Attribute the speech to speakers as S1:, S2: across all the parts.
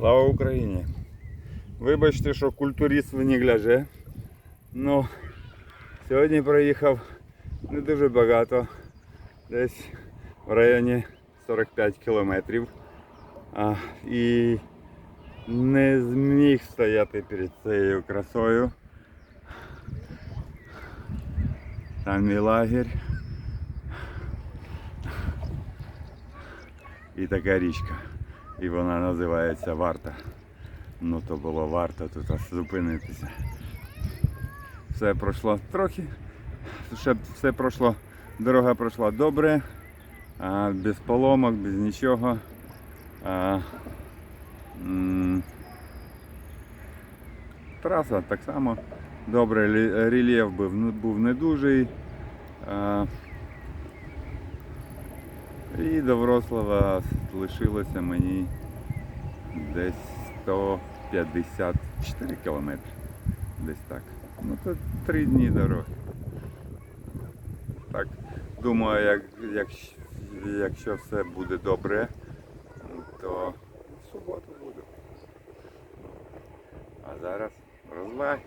S1: Слава Україні! Вибачте, що культуріст ви не гляже. Ну, сьогодні проїхав не дуже багато, десь в районі 45 кілометрів. А, і не зміг стояти перед цією красою. Там мій лагерь. І така річка. І вона називається Варта. Ну то було варто тут зупинитися. Все пройшло трохи. Ще все пройшло, дорога пройшла добре, а, без поломок, без нічого. А, м, траса так само добре, рельєф був, був не дуже. І до Врослава лишилося мені десь 154 кілометри. Десь так. Ну то три дні дороги. Так, думаю, як, як, якщо все буде добре, то в суботу буду. А зараз розваг.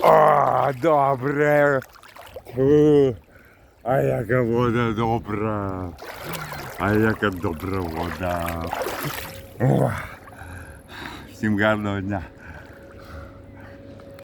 S1: О, добре. А яка вода добра. А яка добра вода. О. Всім гарного дня.